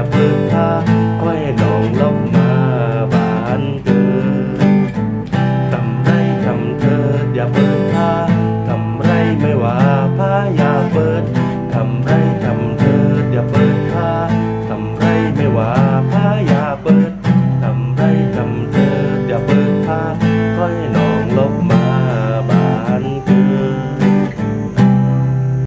อย่าเพิ่งพาค่อยนองลบมาบานเกินทำไรทำเธออย่าเพิ่งพาทำไรไม่ว่าพายา